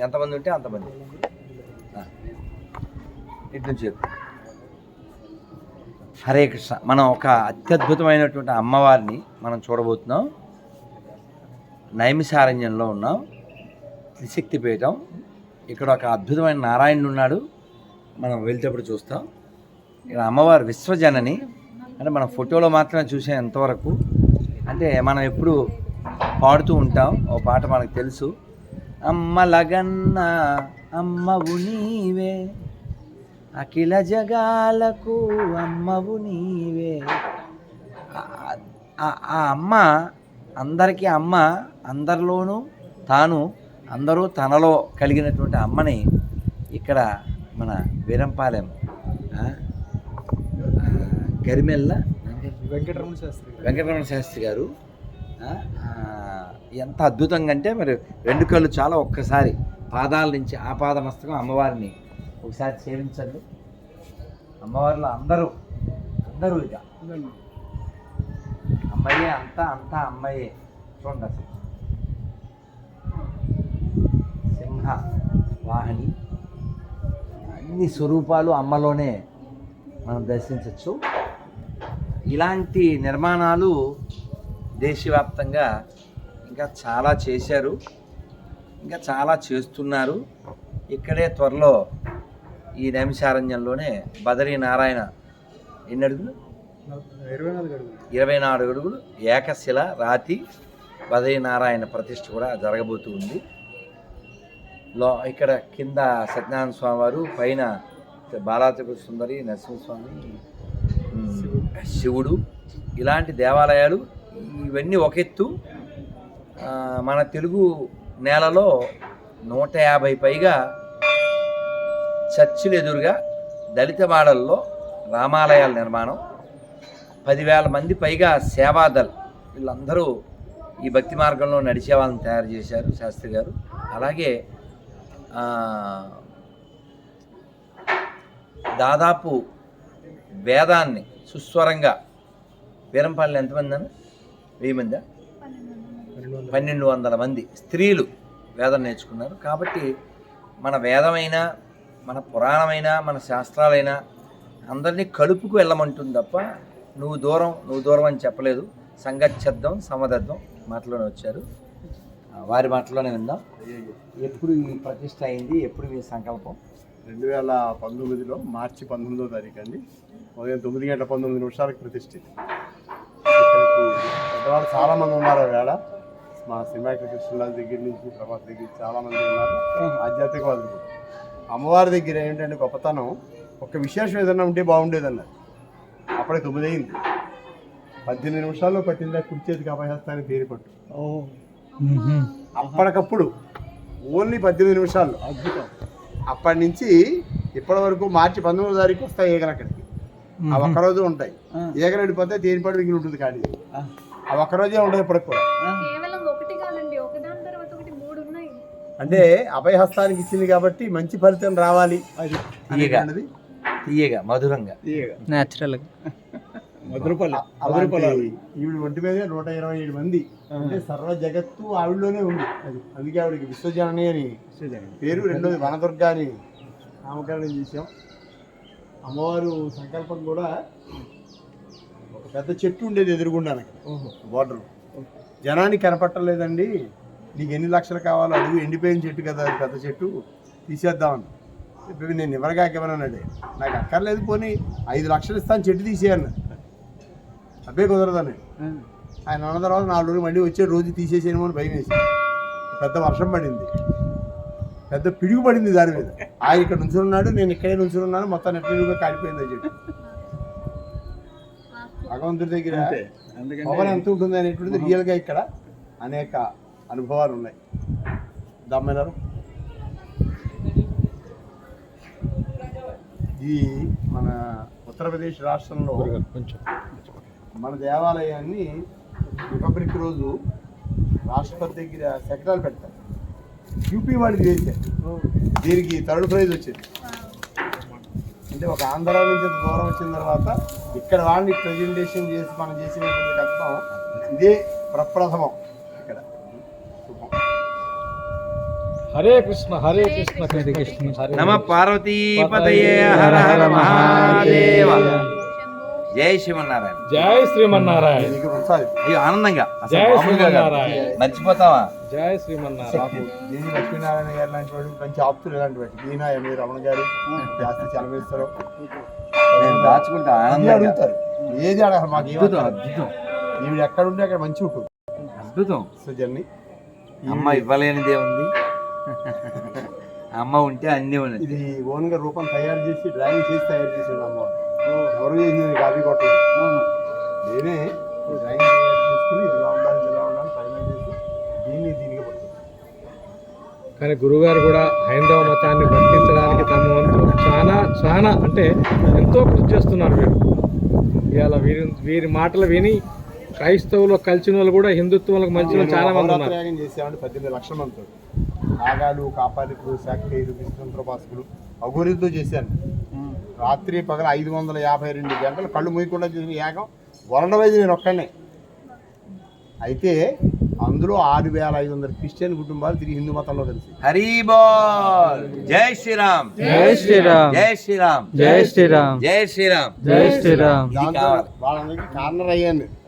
ఎంతమంది ఉంటే అంతమంది. ఇటు నుంచి చెప్పు. హరే కృష్ణ. మనం ఒక అత్యద్భుతమైనటువంటి అమ్మవారిని మనం చూడబోతున్నాం. నైమిసారణ్యంలో ఉన్నాం. త్రిశక్తి పీఠం. ఇక్కడ ఒక అద్భుతమైన నారాయణుడు ఉన్నాడు. మనం వెళ్తేప్పుడు చూస్తాం. ఇక్కడ అమ్మవారు విశ్వజనని. అంటే మనం ఫోటోలో మాత్రమే చూసాం ఎంతవరకు అంటే మనం ఎప్పుడు పాడుతూ ఉంటాం. ఓ పాట మనకు తెలుసు. అమ్మ లగన్న అమ్మవు నీవే. అఖిల జగాలకు అమ్మవు నీవే. ఆ- అమ్మ అందరికీ అమ్మ అందరిలోనూ తాను అందరూ తనలో కలిగినటువంటి అమ్మని ఇక్కడ మన వీరంపాలెం గరిమెల్ల వెంకటరమణ శాస్త్రి వెంకటరమణ శాస్త్రి గారు ఎంత అద్భుతంగా అంటే మరి రెండు కళ్ళు చాలా ఒక్కసారి పాదాల నుంచి ఆ పాదమస్తకం అమ్మవారిని ఒకసారి సేవించండి. అమ్మవారిలో అందరూ అందరూ ఇక. అమ్మాయే అంతా అంతా అమ్మాయే. చూడండి అసలు. సింహ వాహిని అన్ని స్వరూపాలు అమ్మలోనే మనం దర్శించవచ్చు ఇలాంటి నిర్మాణాలు దేశవ్యాప్తంగా ఇంకా చాలా చేశారు. ఇంకా చాలా చేస్తున్నారు. ఇక్కడే త్వరలో ఈ నైమిషారణ్యంలోనే బదరీ నారాయణ ఎన్ని అడుగులు? ఇరవై నాలుగు అడుగులు. ఏకశిల రాతి బదరీ నారాయణ ప్రతిష్ఠ కూడా జరగబోతూ ఉంది లో ఇక్కడ కింద సత్యనారాయణ స్వామి వారు పైన బాలాత్రిపుర సుందరి నరసింహస్వామి శివుడు. ఇలాంటి దేవాలయాలు ఇవన్నీ ఒక ఎత్తు. మన తెలుగు నేలలో నూట యాభై పైగా చర్చిలు ఎదురుగా దళిత వాడల్లో రామాలయాల నిర్మాణం పదివేల మంది పైగా సేవాదల్ వీళ్ళందరూ ఈ భక్తి మార్గంలో నడిచే వాళ్ళని తయారు చేశారు శాస్త్రి గారు. అలాగే దాదాపు వేదాన్ని సుస్వరంగా వీరంపల్లి ఎంతమంది అన్న? వెయ్యి మందా? పన్నెండు వందలు. మంది స్త్రీలు వేదం నేర్చుకున్నారు. కాబట్టి మన వేదమైన మన పురాణమైన మన శాస్త్రాలైనా అందరినీ కలుపుకు వెళ్ళమంటుంది తప్ప నువ్వు దూరం నువ్వు దూరం అని చెప్పలేదు. సంగచ్చద్దం సమదద్దం మాటలోనే వచ్చారు. వారి మాటలోనే విందాం. ఎప్పుడు ఈ ప్రతిష్ట అయింది? ఎప్పుడు మీ సంకల్పం? రెండు వేల పంతొమ్మిదిలో మార్చి పంతొమ్మిదో తారీఖు అండి. ఉదయం తొమ్మిది గంటల పంతొమ్మిది నిమిషాలకు ప్రతిష్ఠ పెద్దవాళ్ళు చాలా మంది ఉన్నారు వేళ. మా సింహాకి కృష్ణరాజు దగ్గర నుంచి ప్రభాస్ దగ్గర నుంచి చాలా మంది ఉన్నారు. ఆధ్యాత్మికవాదులు. అమ్మవారి దగ్గర ఏంటంటే గొప్పతనం ఒక విశేషం ఏదైనా ఉంటే బాగుండేదన్నారు. అప్పుడే తొమ్మిది అయింది పద్దెనిమిది నిమిషాల్లో పట్టిందా కుడి చేతికి అభయహస్తానికి పేరు పట్టు. అప్పటికప్పుడు ఓన్లీ పద్దెనిమిది నిమిషాల్లో. అద్భుతం. అప్పటి నుంచి ఇప్పటి వరకు మార్చి పంతొమ్మిదో తారీఖు వస్తాయి ఈగలు అక్కడికి. ఆ ఒక్కరోజు ఉంటాయి. ఈగలు వెళ్ళిపోతే తేనిపాటు మిగిలి ఉంటుంది కానీ ఆ. ఒక్కరోజే ఉంటాయి ఇప్పటికి కూడా కేవలం ఒకటి కాదండి ఒకదాని తర్వాత ఒకటి మూడు ఉన్నాయి అంటే అభయహస్తానికి ఇచ్చింది కాబట్టి మంచి ఫలితం రావాలి. అది. తీయగా. తీయగా మధురంగా. న్యాచురల్గా ఈవిడ ఒంటి మీద నూట ఇరవై ఏడు మంది. అంటే సర్వ జగత్తు ఆవిడలోనే ఉంది. అది అందుకే ఆవిడకి విశ్వజనని అని పేరు రెండోది వనదుర్గ అని నామకరణం చేశాం. అమ్మవారు సంకల్పం కూడా ఒక పెద్ద చెట్టు ఉండేది ఎదురుగుండా బోర్డర్ జనానికి కనపట్టలేదండి నీకు ఎన్ని లక్షలు కావాలో అడుగు ఎండిపోయిన చెట్టు కదా అది పెద్ద చెట్టు తీసేద్దామని. చెప్పి నేను ఇవ్వరగాక ఇవ్వనన్నాడు నాకు అక్కర్లేదు పోనీ ఐదు లక్షలు ఇస్తాను చెట్టు తీసేయన్న అబ్బే కుదరదని ఆయన అన్న తర్వాత నాలుగు రోజులు మళ్ళీ వచ్చే రోజు తీసేసేమో అని భయం వేసి పెద్ద వర్షం పడింది. పెద్ద పిడుగు పడింది దాని మీద. ఆయన ఇక్కడ నుంచుని ఉన్నాడు నేను ఇక్కడే నుంచుని ఉన్నాను మొత్తం నెట్టిగా కాలిపోయింది అని చెప్పి భగవంతుడి దగ్గర పవర్ ఎంత ఉంటుంది అనేటువంటిది రియల్గా ఇక్కడ అనేక అనుభవాలు ఉన్నాయి. దమ్మెనరు ఇది మన ఉత్తరప్రదేశ్ రాష్ట్రంలో మన దేవాలయాన్ని రిపబ్లిక్ రోజు రాష్ట్రపతి దగ్గర శకటాలు పెడతారు. యూపీ వాడికి చేశారు. దీనికి థర్డ్ ప్రైజ్ వచ్చింది. అంటే ఒక ఆంధ్ర నుంచి దూరం వచ్చిన తర్వాత ఇక్కడ వాళ్ళని ప్రజెంటేషన్ చేసి మనం చేసినటువంటి కష్టం ఇదే ప్రప్రథమం ఇక్కడ శుభం హరే కృష్ణ హరే కృష్ణ కృష్ణ హరే నమ పార్వతీపతయే హర హర మహాదేవ. జై శివనారాయణ జై శ్రీమన్నారాయణ. అయ్యో ఆనందంగా. అసలు జై. శ్రీమన్నారాయణ. మర్చిపోతావా? జై శ్రీమన్నారాయణ. దేని లక్ష్మీనారాయణ గారు లాంటి వాడు మంచి ఆప్తులు ఇలాంటి వాడు. ఈయన ఎంఏ రమణ గారు జాస్తి చలవేస్తారు నేను దాచుకుంటా ఆనందంగా. అడుగుతారు. ఏది అడగరు మాకు అద్భుతం అద్భుతం. ఈవిడ ఎక్కడ ఉంటే అక్కడ మంచి ఉంటుంది. అద్భుతం. సుజన్ని అమ్మ ఇవ్వలేనిదే ఉంది అమ్మ ఉంటే అన్నీ ఉన్నది ఇది ఓన్గా రూపం తయారు చేసి డ్రాయింగ్ చేసి తయారు చేసాడు అమ్మ ఎవరు చేసింది? కాపీ కొట్టలేదు నేనే డ్రాయింగ్ తయారు చేసుకుని ఇది ఇలా ఉండాలి ఇలా ఉండాలి ఫైనల్ చేసి దీన్ని దీనికి పడుతుంది కానీ గురుగారు కూడా హైందవ మతాన్ని వర్తించడానికి తమ వంతు చాలా చాలా అంటే ఎంతో కృషి చేస్తున్నారు వీరు. ఇవాళ వీరి వీరి మాటలు విని క్రైస్తవులు కలిసిన వాళ్ళు కూడా హిందుత్వంలో మంచి చాలా మంది ఉన్నారు. త్యాగం చేసామంటే పద్దెనిమిది లక్షల మందితో నాగాలు కాపాలికులు శాక్తేయులు విష్ణుప్రభాసుకులు అఘోరితో చేశాను రాత్రి పగల ఐదు వందల యాభై రెండు గంటలు కళ్ళు మూయకుండా చేసిన యాగం వరణ నేను ఒక్కనే అయితే అందులో ఆరు వేల ఐదు వందల క్రిస్టియన్ కుటుంబాలు తిరిగి హిందూ మతంలో కలిసి. హరి బోల్. జై శ్రీరామ్. జై శ్రీరామ్. జై శ్రీరామ్. జై శ్రీరామ్. జై శ్రీరామ్. జై శ్రీరామ్. వాళ్ళందరికీ కార్నర్ అయ్యాను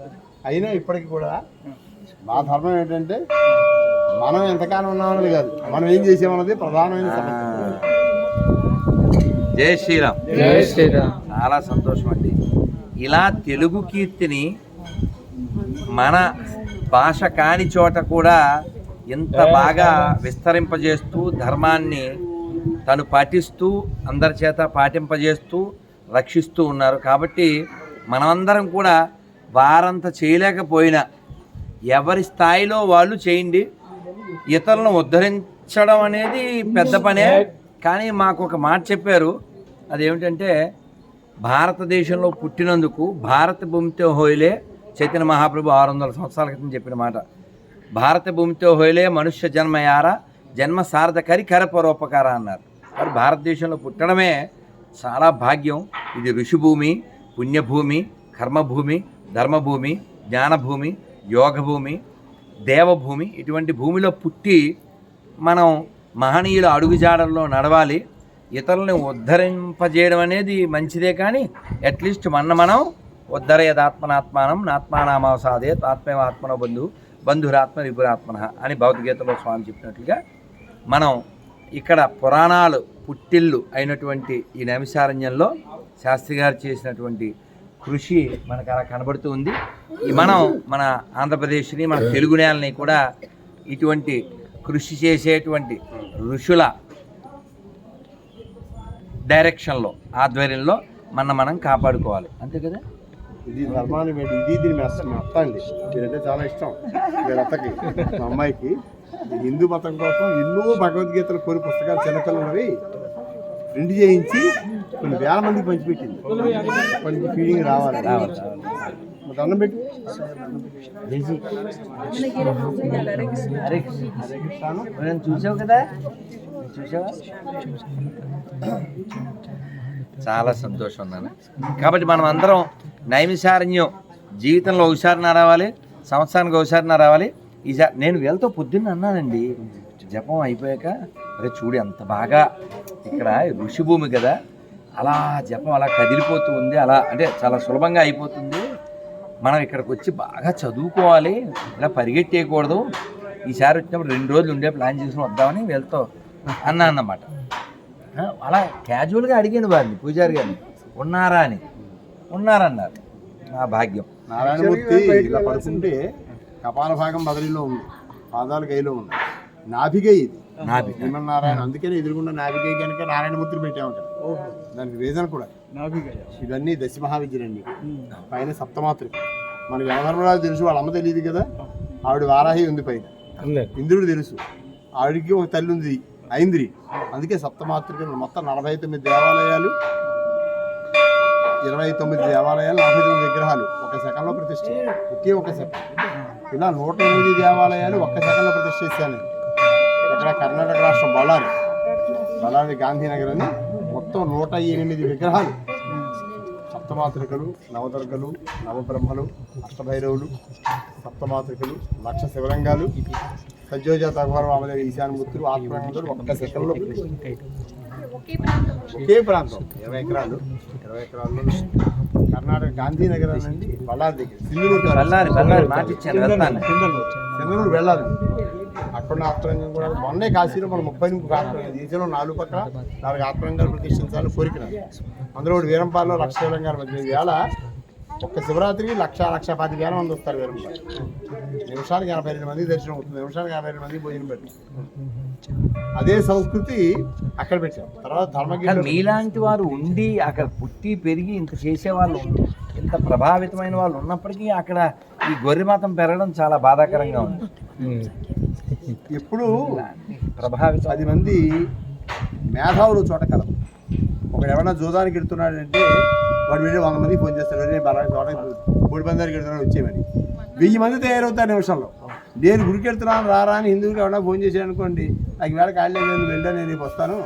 అయినా ఇప్పటికి కూడా మా ధర్మం ఏంటంటే మనం ఎంతకాలం ఉన్నామన్నది కాదు. మనం ఏం చేసామన్నది ప్రధానమైన సమస్య. జై శ్రీరామ్. జై శ్రీరామ్. చాలా సంతోషం అండి ఇలా తెలుగు కీర్తిని మన భాష కాని చోట కూడా ఇంత బాగా విస్తరింపజేస్తూ ధర్మాన్ని తను పాటిస్తూ అందరి చేత పాటింపజేస్తూ రక్షిస్తూ ఉన్నారు. కాబట్టి మనమందరం కూడా వారంత చేయలేకపోయినా ఎవరి స్థాయిలో వాళ్ళు చేయండి. ఇతరులను ఉద్ధరించడం అనేది పెద్ద పనే. కానీ మాకు ఒక మాట చెప్పారు. అదేమిటంటే భారతదేశంలో పుట్టినందుకు భారత భూమితో హోయిలే చైతన్య మహాప్రభు ఆరు వందల సంవత్సరాల క్రితం చెప్పిన మాట. భారత భూమితో హోయిలే మనుష్య జన్మయారా జన్మ సార్థకరి కరపరోపకార అన్నారు. మరి భారతదేశంలో పుట్టడమే చాలా భాగ్యం. ఇది ఋషిభూమి పుణ్యభూమి కర్మభూమి ధర్మభూమి జ్ఞానభూమి యోగభూమి దేవభూమి ఇటువంటి భూమిలో పుట్టి మనం మహనీయుల అడుగుజాడల్లో నడవాలి. ఇతరులని ఉద్ధరింపజేయడం అనేది మంచిదే కానీ అట్లీస్ట్ మన మనం ఉద్ధరయదాత్మనాత్మానం నాత్మానామాసాదే ఆత్మేవ ఆత్మనో బంధు బంధురాత్మ విపురాత్మన అని భగవద్గీతలో స్వామి చెప్పినట్లుగా మనం ఇక్కడ పురాణాలు పుట్టిల్లు అయినటువంటి ఈ నైమిషారణ్యంలో శాస్త్రి గారు చేసినటువంటి కృషి మనకు అలా కనబడుతూ ఉంది. ఈ మనం మన ఆంధ్రప్రదేశ్ని మన తెలుగు నేలని కూడా ఇటువంటి కృషి చేసేటువంటి ఋషుల డైరెక్షన్లో ఆధ్వర్యంలో మన మనం కాపాడుకోవాలి. అంతే కదా? ఇది ధర్మాన్ని ఇది దీని అత్త అండి మీరంటే చాలా ఇష్టం. వీళ్ళ అత్తకి మా అమ్మాయికి. హిందూ మతం కోసం ఎన్నో భగవద్గీతలు కోరి పుస్తకాలు చిన్నపిల్లలవి ప్రింట్ చేయించి కొన్ని వేల మందికి పంచిపెట్టింది. కొంచెం ఫీలింగ్ రావాలి. దండం పెట్టి. నేను చూసావు కదా? చూసావా? చాలా సంతోషం నాన్న. కాబట్టి మనం అందరం నైమిషారణ్యం జీవితంలో ఒకసారి రావాలి సంవత్సరానికి ఒకసారి రావాలి. ఈసారి నేను వీళ్ళతో పొద్దున్న అన్నానండి జపం అయిపోయాక అరే చూడు ఎంత బాగా ఇక్కడ ఋషిభూమి కదా అలా జపం అలా కదిలిపోతూ ఉంది అలా అంటే చాలా సులభంగా అయిపోతుంది. మనం ఇక్కడికి వచ్చి బాగా చదువుకోవాలి ఇలా పరిగెట్టేయకూడదు. ఈసారి వచ్చినప్పుడు రెండు రోజులు ఉండే ప్లాన్ చేసుకుని వద్దామని వీళ్ళతో అన్నా అన్నమాట. అలా క్యాజువల్గా అడిగాను వారిని పూజారి గారిని ఉన్నారా అని. ఉన్నారన్నారు నా భాగ్యం. నారాయణమూర్తి ఇలా పడుకుంటే కపాల భాగం బదిలీలో ఉంది పాదాలు గైలో ఉంది నాభిగై ఇది. నాభి. నారాయణ అందుకని ఎదురుగుండా నాభిగై కనుక నారాయణమూర్తిని పెట్టాము దానికి రీజన్ కూడా. ఇవన్నీ దశ మహావిద్యలండి పైన సప్తమాతృక మనకి యమధర్మరాజు తెలుసు వాళ్ళ అమ్మ తెలియదు కదా? ఆవిడ వారాహి ఉంది పైన. ఇంద్రుడు తెలుసు. ఆవిడికి ఒక తల్లి ఉంది ఐంద్రి. అందుకే సప్తమాతృకలు మొత్తం నలభై తొమ్మిది దేవాలయాలు ఇరవై తొమ్మిది దేవాలయాలు నలభై తొమ్మిది విగ్రహాలు ఒక సెకండ్లో ప్రతిష్ఠ ఒకే ఒక సెకండ్. ఇలా నూట ఎనిమిది దేవాలయాలు ఒక్క సెకండ్లో ప్రతిష్ఠ చేశాను. ఇక్కడ కర్ణాటక రాష్ట్రం బళ్ళారి. బళ్ళారి గాంధీనగర్ అని మొత్తం నూట ఎనిమిది విగ్రహాలు. సప్తమాతృకలు నవదుర్గలు నవబ్రహ్మలు అష్టభైరవులు సప్తమాతృకలు లక్ష శివలింగాలు సజ్జోజ తగవర వామదేవి ఈశాన్మూర్తులు ఒక్క సెకండ్లో ఒకే ప్రాంతం. ఇరవై ఎకరాలు. ఇరవై ఎకరాల్లో కర్ణాటక గాంధీనగర్ నుండి బళ్ళారి దగ్గర. సింధూరు వెళ్ళాలి. అక్కడ ఆత్మరంగం కూడా మొన్నే కాశీలో మన ముప్పై నుంచి ఆత్మరంగం దేశంలో నాలుగు పక్కల నాలుగు ఆత్మరంగాలు ప్రతిష్ఠించాలని కోరికన్నారు అందులో ఒకటి వీరంపాలలో లక్ష తెలంగాణ మధ్య వేళ ఒక్క శివరాత్రికి లక్ష లక్ష పది వేల మంది వస్తారు వీరంపాలు. నిమిషానికి ఎనభై రెండు మంది దర్శనం అవుతుంది. నిమిషానికి యాభై రెండు మంది భోజనం పెట్టి అదే సంస్కృతి అక్కడ పెట్టాం తర్వాత ధర్మగిరి మీలాంటి వారు ఉండి అక్కడ పుట్టి పెరిగి ఇంత చేసేవాళ్ళు ఇంత ప్రభావితమైన వాళ్ళు ఉన్నప్పటికీ అక్కడ ఈ గొర్రె మతం పెరగడం చాలా బాధాకరంగా ఉంది. ఎప్పుడు ప్రభావితం. పది మంది మేధావులు చోట కలవు ఒకడు ఎవరైనా జూదానికి వెళ్తున్నాడంటే వాడు వెళ్ళి వంద మంది ఫోన్ చేస్తాడు "ఒరేయ్, బలా చోట కోడి పందానికి వెళ్తున్నాడు వచ్చేమని వెయ్యి మంది తయారవుతారు నిమిషంలో. నేను గుడికి వెళ్తున్నాను రారా అని హిందువుకి ఎవరైనా ఫోన్ చేశాడు అనుకోండి నాకు వేళ ఖాళీ లేదు నువ్వు వెళ్ళా నేను రేపు వస్తాను.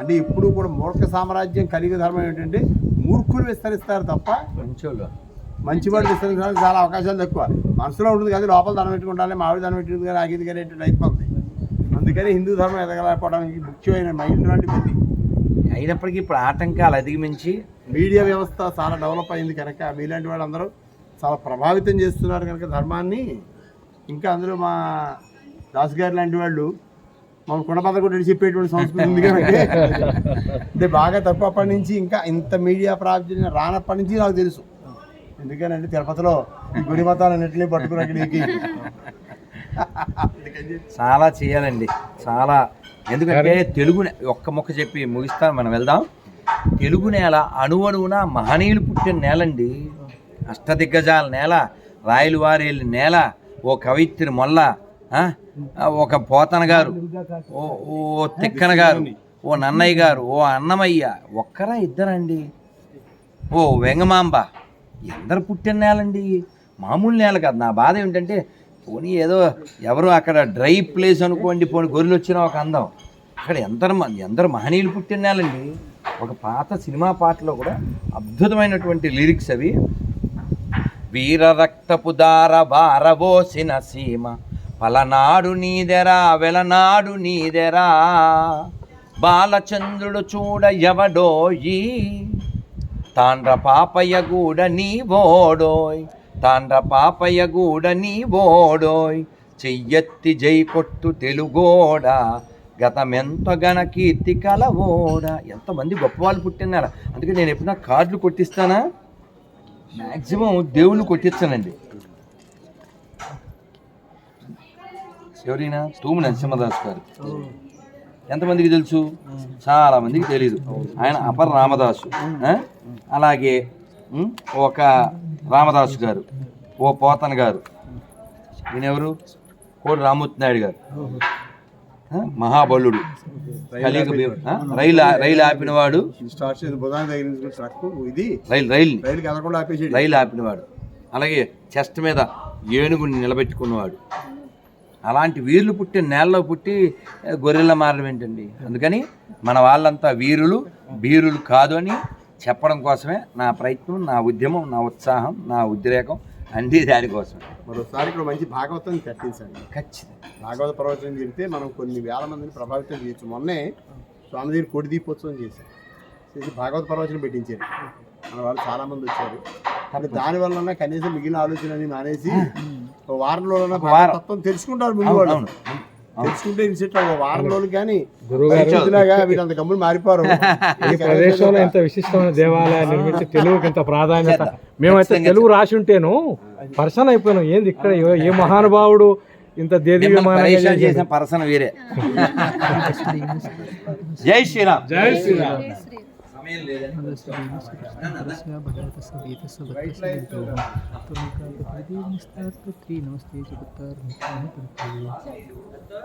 అంటే ఎప్పుడు కూడా మూర్ఖ సామ్రాజ్యం కలిగి ధర్మం ఏంటంటే మూర్ఖులు విస్తరిస్తారు తప్ప మంచివాడు విస్తరించడానికి చాలా అవకాశాలు తక్కువ. మనసులో ఉంటుంది కదా లోపల ధనం పెట్టుకుంటానే మామిడి ధనం పెట్టుకుంది కానీ ఆగిది కానీ అయిపోతుంది అందుకని హిందూ ధర్మం ఎదగలేకపోవడానికి ముఖ్యమైన మైండ్ లాంటి బుద్ధి అయినప్పటికీ ఇప్పుడు ఆటంకాలు అధిగమించి మీడియా వ్యవస్థ చాలా డెవలప్ అయింది కనుక మీలాంటి వాళ్ళందరూ చాలా ప్రభావితం చేస్తున్నారు కనుక ధర్మాన్ని. ఇంకా అందులో మా దాస్ గారు లాంటి వాళ్ళు మా కుండపద కూడా చెప్పేటువంటి సంస్కృతి ఉంది కనుక. అంటే బాగా తక్కువ నుంచి ఇంకా ఇంత మీడియా ప్రాబ్లం రానప్పటి నుంచి నాకు తెలుసు. ఎందుకనంటే తిరుపతిలో గుడి మతాలన్నింటినీ చెప్పి చాలా చేయాలండి. చాలా. ఎందుకంటే తెలుగు ఒక్క మొక్క చెప్పి ముగిస్తాను మనం వెళ్దాం. తెలుగు నేల అణువణువున మహనీయులు పుట్టిన నేలండి. అష్టదిగ్గజాల నేల రాయలు వారేళ్ళ నేల ఓ కవిత్రి మొల్ల ఆ? ఒక పోతన గారు ఓ ఓ తిక్కన గారు ఓ నన్నయ్య గారు ఓ అన్నమయ్య ఒక్కరా ఇద్దరండి. ఓ వెంగమాంబ ఎందరు పుట్టిన నేలండి? మామూలు నేల కాదు. నా బాధ ఏమిటంటే పోనీ ఏదో ఎవరు అక్కడ డ్రై ప్లేస్ అనుకోండి పోనీ గొర్రెలు వచ్చిన ఒక అందం. అక్కడ ఎందరు ఎందరు మహనీయులు పుట్టిన నేలండి. ఒక పాత సినిమా పాటలో కూడా అద్భుతమైనటువంటి లిరిక్స్ అవి. వీర రక్తపు దార బారబోసిన సీమ పలనాడు నీదెరా వెలనాడు నీదెరా. బాలచంద్రుడు చూడ ఎవడోయి తాండ్ర పాపయ్య గూడ నీ తాండ్ర పాపయ్య గూడ నీ ఓడోయ్ చెయ్యెత్తి జై కొట్టు తెలుగోడ. గతమెంత గణ కీర్తి కలవోడ. ఎంతమంది గొప్పవాళ్ళు పుట్టినారా. అందుకే నేను ఎప్పుడైనా కార్డులు కొట్టిస్తానా? మ్యాక్సిమం దేవుళ్ళు కొట్టించానండి ఎవరైనా? తూము నరసింహదాస్ గారు. ఎంతమందికి తెలుసు? చాలా మందికి తెలియదు ఆయన అపర రామదాసు? అలాగే ఒక రామదాసు గారు ఓ పోతన గారు. ఈయన ఎవరు కోడి రామూర్తి నాయుడు గారు? మహాబలుడు. కలియుగ? రైలు రైలు ఆపినవాడు. ఇది రైలు ఆపేసి రైలు ఆపినవాడు. అలాగే చెస్ట్ మీద ఏనుగుని నిలబెట్టుకున్నవాడు. అలాంటి వీరులు పుట్టి నేలలో పుట్టి గొర్రెల మారడం ఏంటండి? అందుకని మన వాళ్ళంతా వీరులు బీరులు కాదు అని చెప్పడం కోసమే నా ప్రయత్నం నా ఉద్యమం నా ఉత్సాహం నా ఉద్రేకం అన్నీ దానికోసం మరోసారి ఇక్కడ మంచి భాగవతం కట్టించండి ఖచ్చితంగా. భాగవత ప్రవచనం చెప్తే మనం కొన్ని వేల మందిని ప్రభావితం చేయొచ్చు. మొన్నే స్వామిజీ కోటి దీపోత్సవం చేశారు. చేసి భాగవత ప్రవచనం పెట్టించారు. మన వాళ్ళు చాలా మంది వచ్చారు. కానీ దాని వల్ల కనీసం మిగిలిన ఆలోచనని మానేసి ఒక వారంలో వారం. తత్వం తెలుసుకుంటారు ముందు వాళ్ళు. తెలుసుకుంటే ఇన్సెట్ ఒక వారం రోజులు కానీ పరిస్థితిలాగా వీళ్ళంత గమ్ములు మారిపోరు ఈ ప్రదేశంలో ఇంత విశిష్టమైన దేవాలయాన్ని నిర్మించి తెలుగుకి ఇంత ప్రాధాన్యత. మేమైతే తెలుగు రాసి ఉంటేను పర్సన్ అయిపోయినాం. ఏంది ఇక్కడ? ఏ- మహానుభావుడు? ఇంత చేశాడు? చేసిన పర్సన్ వీరే. జై శ్రీరామ్. జై శ్రీరామ్. లేదని నమస్తే